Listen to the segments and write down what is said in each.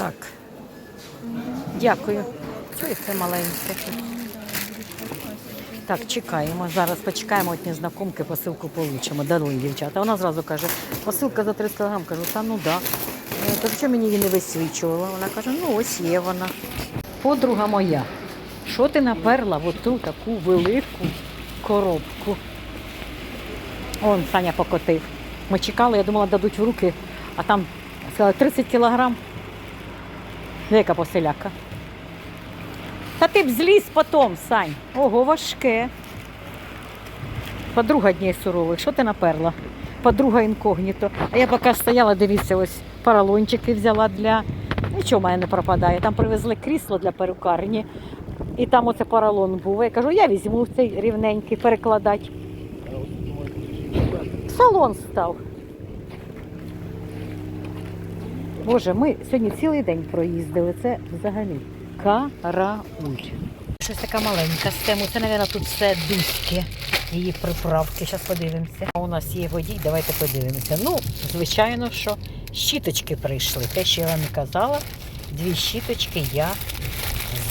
Так. Дякую. Чуєш, це маленьке. Так, чекаємо. Зараз почекаємо от незнакомки, посилку получимо. Даруй, дівчата. Вона зразу каже, посилка за 300 грам. Кажу, та ну да. Е, То що мені її не висвічувала? Вона каже, ну ось є вона. Подруга моя, що ти наперла в оту таку велику коробку? Он Саня покотив. Ми чекали, я думала, дадуть в руки, а там сказали, 30 кілограм. Яка поселяка. Та ти б зліз потом, Сань. Ого, важке. Подруга дней сурових, що ти наперла? Подруга інкогніто. А я поки стояла, дивіться, ось поролончики взяла для. Нічого в мене не пропадає. Там привезли крісло для перукарні. І там оце поролон був. Я кажу, я візьму цей рівненький перекладати. Салон став. Боже, ми сьогодні цілий день проїздили. Це взагалі карауль. Щось така маленька з тему. Це, мабуть, тут все дуськи, її приправки. Зараз подивимося. А У нас є водій, давайте подивимося. Ну, звичайно, що щіточки прийшли. Те, що я вам казала, дві щіточки я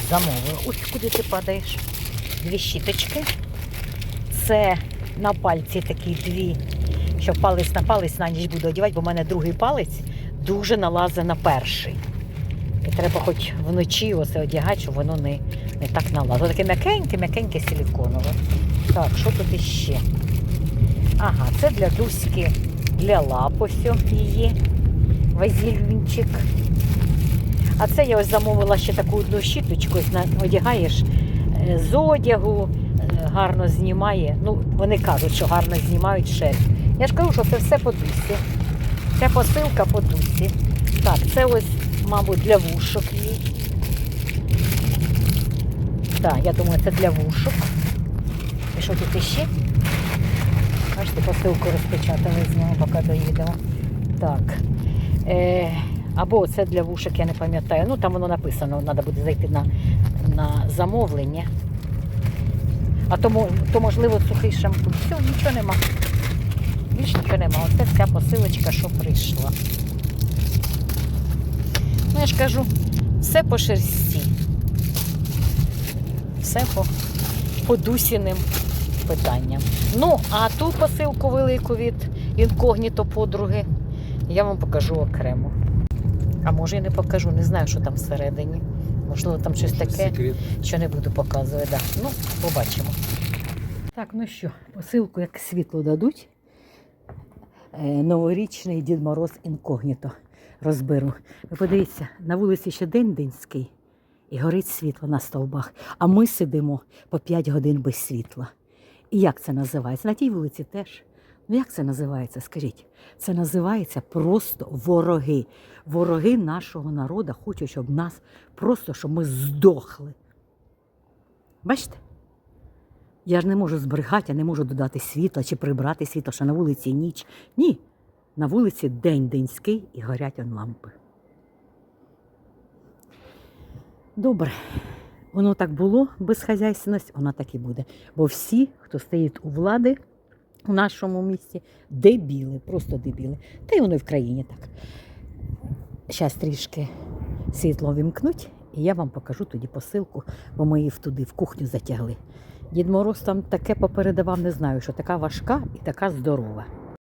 замовила. Ось куди ти падаєш? Дві щіточки. Це на пальці такі дві, що палець на палець на ніч буду одягати, бо в мене другий палець дуже налазить на перший. І треба хоч вночі оце одягати, щоб воно не, не так налазило. Таке м'якеньке, м'якеньке силіконове. Так, що тут іще? Ага, це для Дуськи, для лап її. Вазільвінчик. А це я ось замовила ще таку одну щіточку, одягаєш е, з одягу, е, гарно знімає. Ну, вони кажуть, що гарно знімають шерсть. Я ж кажу, що це все по дусі. Це посилка по дусі. Так, це ось, мабуть, для вушок її. Так, я думаю, це для вушок. І що тут іще? Бачите, посилку розпечатали нього, поки доїдемо. Так. Е, або це для вушок, я не пам'ятаю. Ну, там воно написано, треба буде зайти на, на замовлення. А то, то можливо, сухий шампунь. Все, нічого нема. Більш нічого нема. Оце вся посилочка, що прийшла. Ну, я ж кажу, все по шерсті. Все по, по дусіним питанням. Ну, а ту посилку велику від інкогніто подруги я вам покажу окремо. А може і не покажу, не знаю, що там всередині. Можливо, там щось таке, що не буду показувати. Да. Ну, побачимо. Так, ну що, посилку як світло дадуть. Е, Новорічний Дід Мороз інкогніто розберу. Ви подивіться, на вулиці ще день денський і горить світло на стовбах, а ми сидимо по 5 годин без світла. І як це називається? На тій вулиці теж. Ну як це називається? Скажіть, це називається просто вороги. Вороги нашого народу хочуть, щоб нас просто щоб ми здохли. Бачите? Я ж не можу збрехати, я не можу додати світла чи прибрати світло, що на вулиці ніч. Ні. На вулиці день денський і горять он лампи. Добре. Воно так було безхазяйственність, воно так і буде. Бо всі, хто стоїть у влади у нашому місті, дебіли, просто дебіли. Та й воно і в країні так. Зараз трішки світло вімкнуть, і я вам покажу тоді посилку, бо ми її туди в кухню затягли. Дід Мороз там таке попередавав, не знаю, що така важка і така здорова.